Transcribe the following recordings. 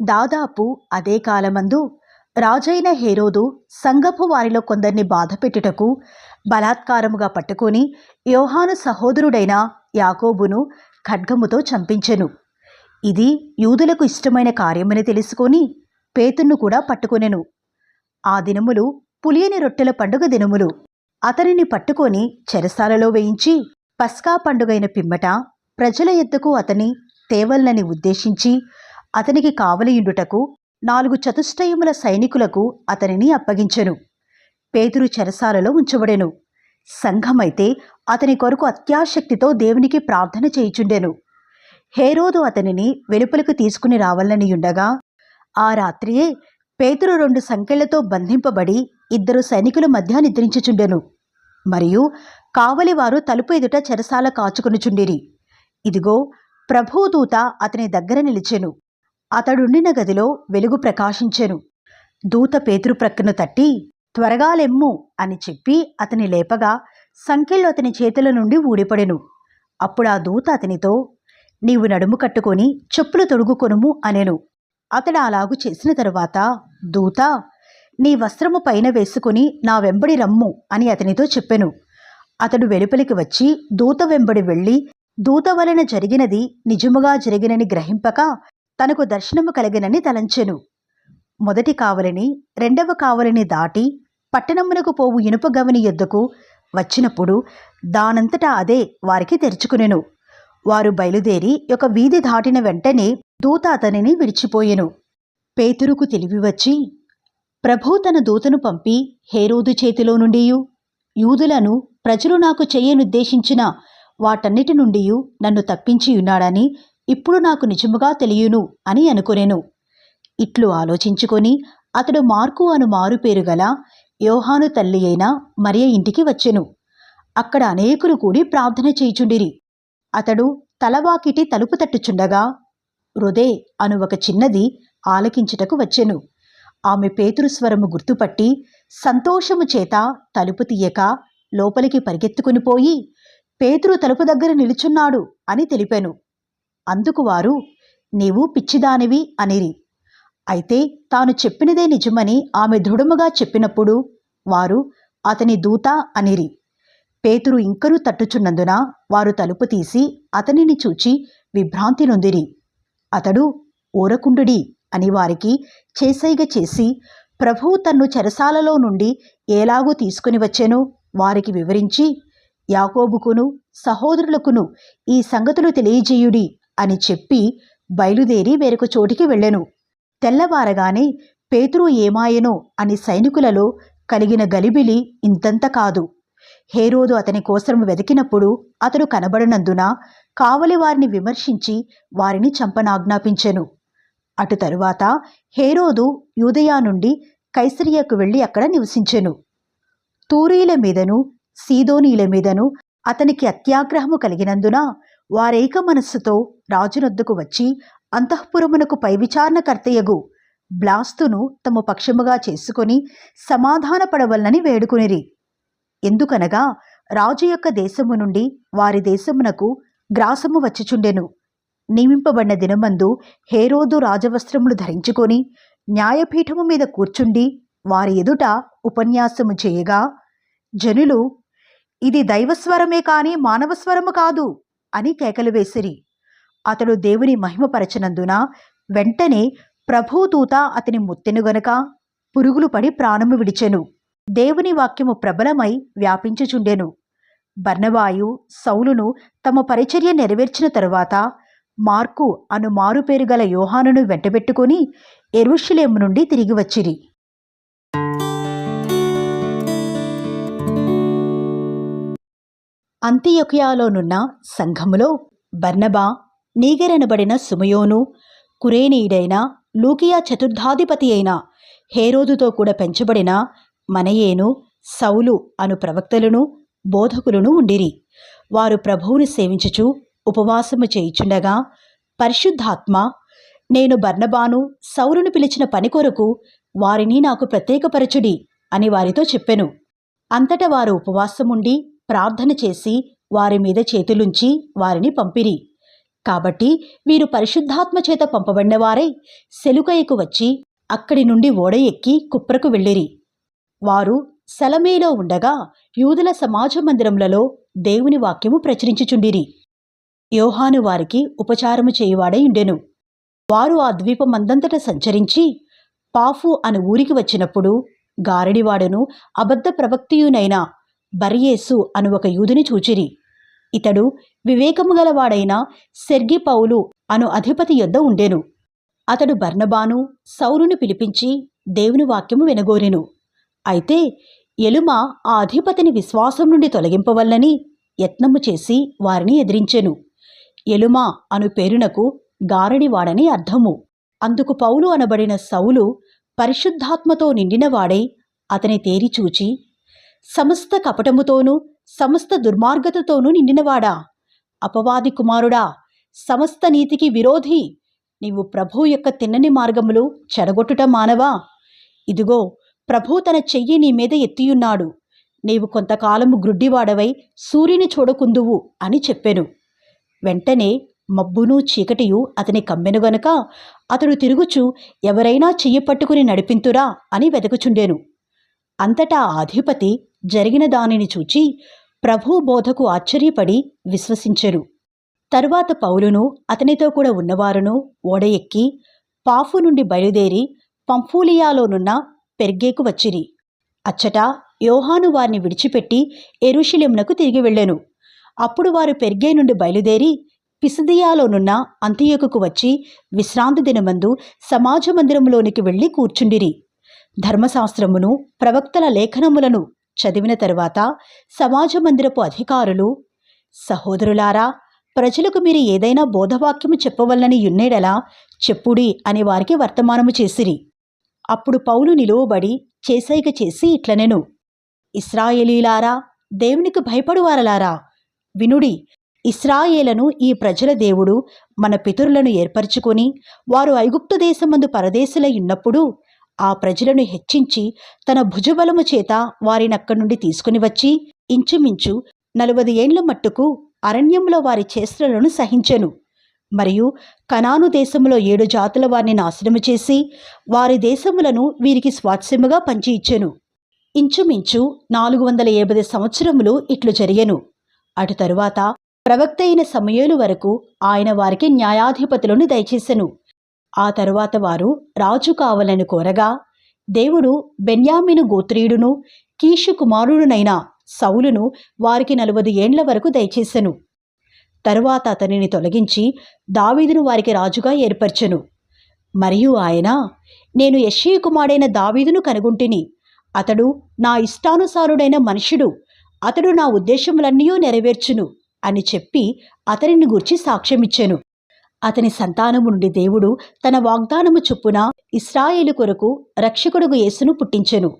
దాదాపు అదే కాలమందు రాజైన హేరోదు సంగపు వారిలో కొందరిని బాధపెట్టుటకు బలాత్కారముగా పట్టుకొని యోహాను సహోదరుడైన యాకోబును ఖడ్గముతో చంపించెను. ఇది యూదులకు ఇష్టమైన కార్యమని తెలుసుకొని పేతును కూడా పట్టుకొనెను. ఆ దినములు పులియని రొట్టెల పండుగ దినములు. అతనిని పట్టుకొని చెరసాలలో వేయించి పస్కా పండుగైన పిమ్మట ప్రజల ఎద్దుకు అతని తేవల్నని ఉద్దేశించి అతనికి కావలియుండుటకు నాలుగు చతుష్టయముల సైనికులకు అతనిని అప్పగించెను. పేతురు చెరసాలలో ఉంచబడెను. సంఘమైతే అతని కొరకు అత్యాశక్తితో దేవునికి ప్రార్థన చేయుచుండెను. హేరోదు అతనిని వెలుపలకు తీసుకుని రావాలని ఉండగా ఆ రాత్రియే పేతురు రెండు సంఖ్యలతో బంధింపబడి ఇద్దరు సైనికుల మధ్య నిద్రించుచుండెను. మరియు కావలివారు తలుపు ఎదుట చెరసాల కాచుకునుచుండిరి. ఇదిగో ప్రభుదూత అతని దగ్గర నిలిచెను. అతడుండిన గదిలో వెలుగు ప్రకాశించెను. దూత పేతురు ప్రక్కను తట్టి త్వరగా లెమ్ము అని చెప్పి అతని లేపగా సంఖ్యలు అతని చేతుల నుండి ఊడిపడెను. అప్పుడు ఆ దూత అతనితో నీవు నడుము కట్టుకొని చెప్పులు తొడుగుకొనుము అనెను. అతడు అలాగు చేసిన తరువాత దూత నీ వస్త్రము పైన వేసుకుని నా వెంబడి రమ్ము అని అతనితో చెప్పెను. అతడు వెలుపలికి వచ్చి దూత వెంబడి వెళ్ళి దూత వలన జరిగినది నిజముగా జరిగినని గ్రహింపక తనకు దర్శనము కలిగినని తలంచెను. మొదటి కావలిని రెండవ కావలిని దాటి పట్టణమునకు పోవు ఇనుప గవని ఎద్దుకు వచ్చినప్పుడు దానంతటా అదే వారికి తెరుచుకునెను. వారు బయలుదేరి ఒక వీధి దాటిన వెంటనే దూత అతనిని విడిచిపోయెను. పేతురుకు తెలివి వచ్చి ప్రభు తన దూతను పంపి హేరోదు చేతిలో నుండి యూదులను ప్రజలు నాకు చేయనుద్దేశించిన వాటన్నిటి నుండి నన్ను తప్పించి ఉన్నాడని ఇప్పుడు నాకు నిజముగా తెలియను అని అనుకునేను. ఇట్లు ఆలోచించుకొని అతడు మార్కు అను మారుపేరు గల యోహాను తల్లి అయిన మరియ ఇంటికి వచ్చెను. అక్కడ అనేకులు కూడి ప్రార్థన చేయుచుండిరి. అతడు తలవాకిటి తలుపు తట్టుచుండగా హృదే అను ఒక చిన్నది ఆలకించుటకు వచ్చెను. ఆమె పేతురు స్వరము గుర్తుపట్టి సంతోషము చేత తలుపు తీయక లోపలికి పరిగెత్తుకుని పోయి పేతురు తలుపు దగ్గర నిలుచున్నాడు అని తెలిపాను. అందుకు వారు నీవు పిచ్చిదానివి అనిరి. అయితే తాను చెప్పినదే నిజమని ఆమె దృఢముగా చెప్పినప్పుడు వారు అతని దూత అనిరి. పేతురు ఇంకరూ తట్టుచున్నందున వారు తలుపు తీసి అతనిని చూచి విభ్రాంతి నొందిరి. అతడు ఊరకుండుడి అని వారికి చేసైగ చేసి ప్రభువు తన్ను చెరసాలలో నుండి ఏలాగూ తీసుకుని వచ్చెను వారికి వివరించి యాకోబుకును సహోదరులకును ఈ సంగతులు తెలియజేయుడి. అని చెప్పి బయలుదేరి వేరొక చోటికి వెళ్ళెను. తెల్లవారగానే పేతురు ఏమాయెనో అని సైనికులలో కలిగిన గలిబిలి ఇంతంత కాదు. హేరోదు అతని కోసం వెతికినప్పుడు అతడు కనబడనందున కావలి వారిని విమర్శించి వారిని చంపనాజ్ఞాపించెను. అటు తరువాత హేరోదు యూదయా నుండి కైసరియకు వెళ్ళి అక్కడ నివసించెను. తూరీల మీదను సీదోనీల మీదను అతనికి అత్యాగ్రహము కలిగినందున వారేక మనస్సుతో రాజునొద్దకు వచ్చి అంతఃపురమునకు పై విచారణకర్తయగు బ్లాస్తును తమ పక్షముగా చేసుకొని సమాధానపడవలనని వేడుకునిరి. ఎందుకనగా రాజు యొక్క దేశము నుండి వారి దేశమునకు గ్రాసము వచ్చుచుండెను. నియమింపబడిన దినమందు హేరోదు రాజవస్త్రములు ధరించుకొని న్యాయపీఠము మీద కూర్చుండి వారి ఎదుట ఉపన్యాసము చేయగా జనులు ఇది దైవస్వరమే కానీ మానవస్వరము కాదు. అని కేకలు వేసిరి. అతడు దేవుని మహిమపరచనందున వెంటనే ప్రభుదూత అతని ముత్తెను గనుక పురుగులు పడి ప్రాణము విడిచెను. దేవుని వాక్యము ప్రబలమై వ్యాపించుచుండెను. బర్ణవాయు సౌలును తమ పరిచర్య నెరవేర్చిన తరువాత మార్కు అను మారుపేరు గల యోహానును వెంటబెట్టుకుని ఎరుషులేము నుండి తిరిగి వచ్చిరి. అంత్యొకయాలోనున్న సంఘములో బర్నబా నీగెరనబడిన సుమయోను కురేనీయుడైన లూకియా చతుర్థాధిపతి అయిన హేరోదుతో కూడా పెంచబడిన మనయేను సౌలు అను ప్రవక్తలను బోధకులను ఉండిరి. వారు ప్రభువును సేవించుచు ఉపవాసము చేయుచుండగా పరిశుద్ధాత్మ నేను బర్నబాను సౌలును పిలిచిన పని కొరకు వారిని నాకు ప్రత్యేకపరచుడి అని వారితో చెప్పెను. అంతటా వారు ఉపవాసముండి ప్రార్థన చేసి వారి మీద చేతులుంచి వారిని పంపిరి. కాబట్టి వీరు పరిశుద్ధాత్మ చేత పంపబడినవారై సెలుకయ్యకు వచ్చి అక్కడి నుండి ఓడ ఎక్కి కుప్రకు వెళ్ళిరి. వారు సెలమేలో ఉండగా యూదుల సమాజ మందిరములలో దేవుని వాక్యము ప్రచురించుచుండిరి. యోహాను వారికి ఉపచారము చేయువాడై ఉండెను. వారు ఆ ద్వీపమందంతట సంచరించి పాఫు అను ఊరికి వచ్చినప్పుడు గారడివాడును అబద్ధ ప్రవక్తియునైన బర్యేసు అను ఒక యూదుని చూచిరి. ఇతడు వివేకము గలవాడైన సెర్గి పౌలు అను అధిపతి యొద్ద ఉండెను. అతడు బర్నబాను సౌలును పిలిపించి దేవుని వాక్యము వినగోరెను. అయితే ఎలుమ ఆ అధిపతిని విశ్వాసం నుండి తొలగింపవల్లని యత్నము చేసి వారిని ఎదిరించెను. ఎలుమ అను పేరునకు గారడివాడని అర్థము. అందుకు పౌలు అనబడిన సౌలు పరిశుద్ధాత్మతో నిండినవాడై అతని తేరిచూచి సమస్త కపటముతోనూ సమస్త దుర్మార్గతతోనూ నిండినవాడా? అపవాది కుమారుడా సమస్త నీతికి విరోధి నీవు ప్రభు యొక్క తిన్నని మార్గములు చెడగొట్టుట మానవా? ఇదిగో ప్రభు తన చెయ్యి నీ మీద ఎత్తియున్నాడు. నీవు కొంతకాలము గ్రుడ్డివాడవై సూర్యుని చూడకుందువు అని చెప్పెను. వెంటనే మబ్బును చీకటియు అతని కమ్మెను గనుక అతడు తిరుగుచు ఎవరైనా చెయ్యి పట్టుకుని నడిపింతురా అని వెదకుచుండెను. అంతటా ఆధిపతి అధిపతి జరిగిన దానిని చూచి ప్రభు బోధకు ఆశ్చర్యపడి విశ్వసించరు. తరువాత పౌలును అతనితో కూడా ఉన్నవారును ఓడ ఎక్కి పాఫు నుండి బయలుదేరి పంఫూలియాలోనున్న పెర్గేకు వచ్చిరి. అచ్చట యోహాను వారిని విడిచిపెట్టి ఎరుషిలెంనకు తిరిగి వెళ్ళెను. అప్పుడు వారు పెర్గే నుండి బయలుదేరి పిసిదియాలోనున్న అంత్యకుకు వచ్చి విశ్రాంతి దినమందు సమాజ మందిరంలోనికి వెళ్ళి కూర్చుండిరి. ధర్మశాస్త్రమును ప్రవక్తల లేఖనములను చదివిన తరువాత సమాజ మందిరపు అధికారులు సహోదరులారా ప్రజలకు మీరు ఏదైనా బోధవాక్యము చెప్పవల్లని యున్నేడలా చెప్పుడి అని వారికి వర్తమానము చేసిరి. అప్పుడు పౌలు నిలువబడి చేసైక చేసి ఇట్లనెను ఇస్రాయేలీలారా దేవునికి భయపడువారలారా వినుడి ఇస్రాయేలను ఈ ప్రజల దేవుడు మన పితరులను ఏర్పరచుకొని వారు ఐగుప్తు దేశమందు పరదేశులై ఉన్నప్పుడు ఆ ప్రజలను హెచ్చించి తన భుజబలము చేత వారినక్కడి నుండి తీసుకుని వచ్చి ఇంచుమించు నలభై ఏండ్ల మట్టుకు అరణ్యంలో వారి చేష్టలను సహించెను. మరియు కనాను దేశములో ఏడు జాతుల వారిని నాశనము చేసి వారి దేశములను వీరికి స్వాత్స్యముగా పంచి ఇచ్చెను. ఇంచుమించు నాలుగు వందల యాభై సంవత్సరములు ఇట్లు జరిగెను. అటు తరువాత ప్రవక్త అయిన సమయలు వరకు ఆయన వారికి న్యాయాధిపతులను దయచేసెను. ఆ తరువాత వారు రాజు కావాలని కోరగా దేవుడు బెన్యామిను గోత్రీయుడును కీషు కుమారుడునైన సౌలును వారికి నలువది ఏండ్ల వరకు దయచేసెను. తరువాత అతనిని తొలగించి దావీదును వారికి రాజుగా ఏర్పరచెను. మరియు ఆయన నేను యశ్షీ కుమారుడైన దావీదును కనుగొంటిని. అతడు నా ఇష్టానుసారుడైన మనుషుడు అతడు నా ఉద్దేశములన్నీ నెరవేర్చును అని చెప్పి అతనిని గూర్చి సాక్ష్యమిచ్చాను. అతని సంతానము నుండి దేవుడు తన వాగ్దానము చొప్పున ఇస్రాయేలు కొరకు రక్షకుడుగు యేసును పుట్టించెను.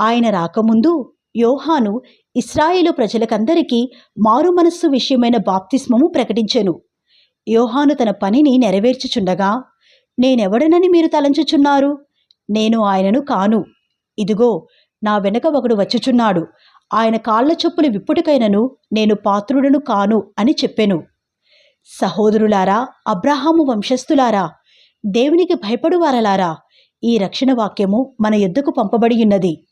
ఆయన రాకముందు యోహాను ఇస్రాయేలు ప్రజలకందరికీ మారు మనస్సు విషయమైన బాప్తిస్మము ప్రకటించెను. యోహాను తన పనిని నెరవేర్చుచుండగా నేనెవడనని మీరు తలంచుచున్నారు? నేను ఆయనను కాను. ఇదిగో నా వెనక ఒకడు వచ్చుచున్నాడు. ఆయన కాళ్ళ చొప్పులు విప్పుటికైనను నేను పాత్రుడను కాను అని చెప్పెను. సహోదరులారా అబ్రహాము వంశస్థులారా దేవునికి భయపడువారలారా ఈ రక్షణ వాక్యము మన ఎద్దుకు పంపబడి ఉన్నది.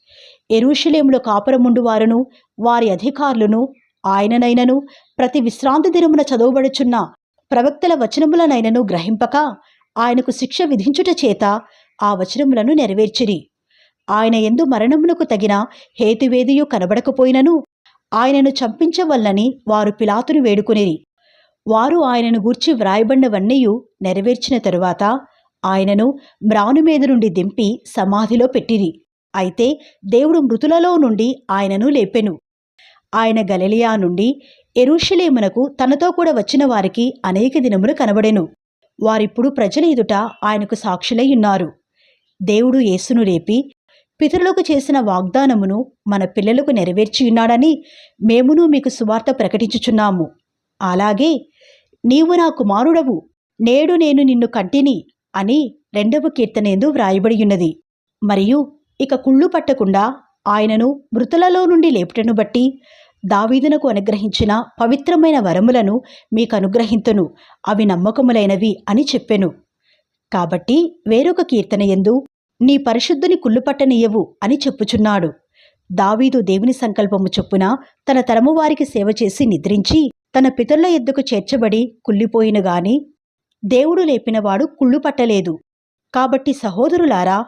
ఎరుషలేములో కాపురముండు వారును వారి అధికారులను ఆయననైనను ప్రతి విశ్రాంతి దినమున చదవబడుచున్న ప్రవక్తల వచనములనైనను గ్రహింపక ఆయనకు శిక్ష విధించుట చేత ఆ వచనములను నెరవేర్చిరి. ఆయన ఎందు మరణమునకు తగిన హేతువేదియు కనబడకపోయినను ఆయనను చంపించవల్లని వారు పిలాతును వేడుకునిరి. వారు ఆయనను గూర్చి వ్రాయబడినవన్నీయు నెరవేర్చిన తరువాత ఆయనను మ్రాను మీద నుండి దింపి సమాధిలో పెట్టిరి. అయితే దేవుడు మృతులలో నుండి ఆయనను లేపెను. ఆయన గలలియా నుండి ఎరుషలేమునకు తనతో కూడా వచ్చిన వారికి అనేక దినములు కనబడెను. వారిప్పుడు ప్రజల ఎదుట ఆయనకు సాక్షులై ఉన్నారు. దేవుడు యేసును రేపి పితరులకు చేసిన వాగ్దానమును మన పిల్లలకు నెరవేర్చి ఉన్నాడని మేమును మీకు సువార్త ప్రకటించుచున్నాము. అలాగే నీవు నా కుమారుడవు. నేడు నేను నిన్ను కంటిని అని రెండవ కీర్తనేందు వ్రాయబడియున్నది. మరియు ఇక కుళ్ళు పట్టకుండా ఆయనను మృతులలో నుండి లేపుటను బట్టి దావీదునకు అనుగ్రహించిన పవిత్రమైన వరములను మీకు అనుగ్రహింతును అవి నమ్మకములైనవి అని చెప్పెను. కాబట్టి వేరొక కీర్తన ఎందు నీ పరిశుద్ధుని కుళ్ళుపట్టనీయవు అని చెప్పుచున్నాడు. దావీదు దేవుని సంకల్పము చొప్పున తన తరమువారికి సేవ చేసి నిద్రించి తన పితరుల ఎద్దుకు చేర్చబడి కుళ్ళిపోయిన గాని దేవుడు లేపినవాడు కుళ్ళు పట్టలేదు. కాబట్టి సహోదరులారా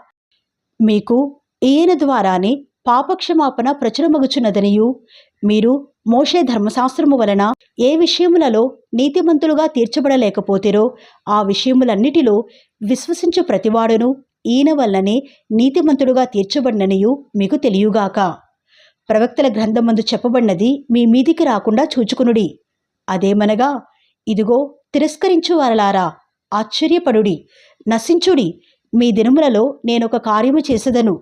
మీకు ఈయన ద్వారానే పాపక్షమాపణ ప్రచురమగుచున్నదనియు మీరు మోషే ధర్మశాస్త్రము వలన ఏ విషయములలో నీతిమంతులుగా తీర్చబడలేకపోతేరో ఆ విషయములన్నిటిలో విశ్వసించు ప్రతివాడును ఈయన వల్లనే నీతిమంతుడుగా తీర్చబడిననియు మీకు తెలియగాక. ప్రవక్తల గ్రంథమందు చెప్పబడినది మీ మీదికి రాకుండా చూచుకునుడి. అదేమనగా ఇదిగో తిరస్కరించు వారలారా ఆశ్చర్యపడుడి నశించుడి మీ దినములలో నేనొక కార్యము చేసేదను.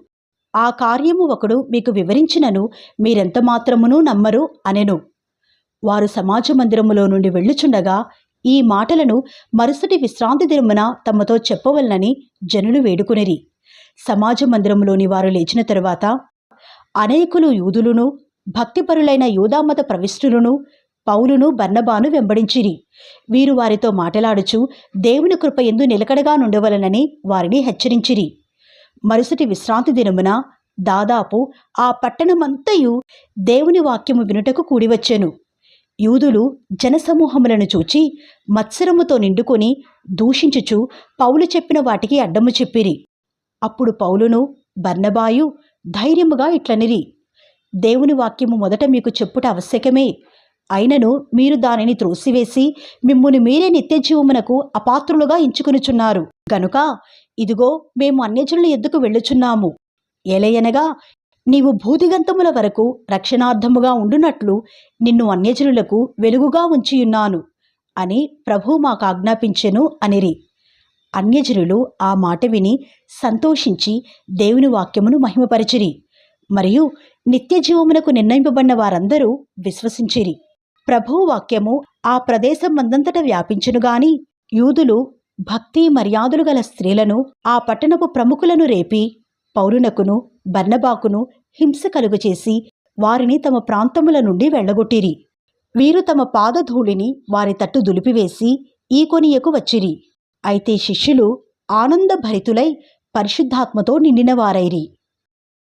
ఆ కార్యము ఒకడు మీకు వివరించినను మీరెంత మాత్రమునూ నమ్మరు అనెను. వారు సమాజ మందిరములో నుండి వెళ్ళుచుండగా ఈ మాటలను మరుసటి విశ్రాంతి దినమున తమతో చెప్పవలనని జనులు వేడుకునిరి. సమాజ మందిరములోని వారు లేచిన తరువాత అనేకులు యూదులును భక్తిపరులైన యూదామత ప్రవిష్టులను పౌలును బర్నబాను వెంబడించిరి. వీరు వారితో మాటలాడుచు దేవుని కృప ఎందు నిలకడగా నుండవలనని వారిని హెచ్చరించిరి. మరుసటి విశ్రాంతి దినమున దాదాపు ఆ పట్టణమంతయు దేవుని వాక్యము వినుటకు కూడివచ్చెను. యూదులు జనసమూహములను చూచి మత్సరముతో నిండుకొని దూషించుచు పౌలు చెప్పిన వాటికి అడ్డము చెప్పిరి. అప్పుడు పౌలును బర్నబాయు ధైర్యముగా ఇట్లనిరి. దేవుని వాక్యము మొదట మీకు చెప్పుట ఆవశ్యకమే అయినను మీరు దానిని త్రోసివేసి మిమ్మల్ని మీరే నిత్యజీవమునకు అపాత్రులుగా ఎంచుకునుచున్నారు. గనుక ఇదిగో మేము అన్యజనుల ఎద్దుకు వెళ్ళుచున్నాము. ఎలయనగా నీవు భూదిగంతముల వరకు రక్షణార్థముగా ఉండునట్లు నిన్ను అన్యజనులకు వెలుగుగా ఉంచియున్నాను అని ప్రభు మాకు ఆజ్ఞాపించెను అనిరి. అన్యజనులు ఆ మాట విని సంతోషించి దేవుని వాక్యమును మహిమపరిచిరి. మరియు నిత్యజీవమునకు నిర్ణయింపబడిన వారందరూ విశ్వసించిరి. ప్రభువు వాక్యము ఆ ప్రదేశం మందంతట వ్యాపించును గాని యూదులు భక్తి మర్యాదలు గల స్త్రీలను ఆ పట్టణపు ప్రముఖులను రేపి పౌరునకును బర్నబాకును హింస కలుగచేసి వారిని తమ ప్రాంతముల నుండి వెళ్ళగొట్టిరి. వీరు తమ పాదధూళిని వారి తట్టు దులిపివేసి ఈ కొనియకు వచ్చిరి. అయితే శిష్యులు ఆనందభరితులై పరిశుద్ధాత్మతో నిండినవారైరి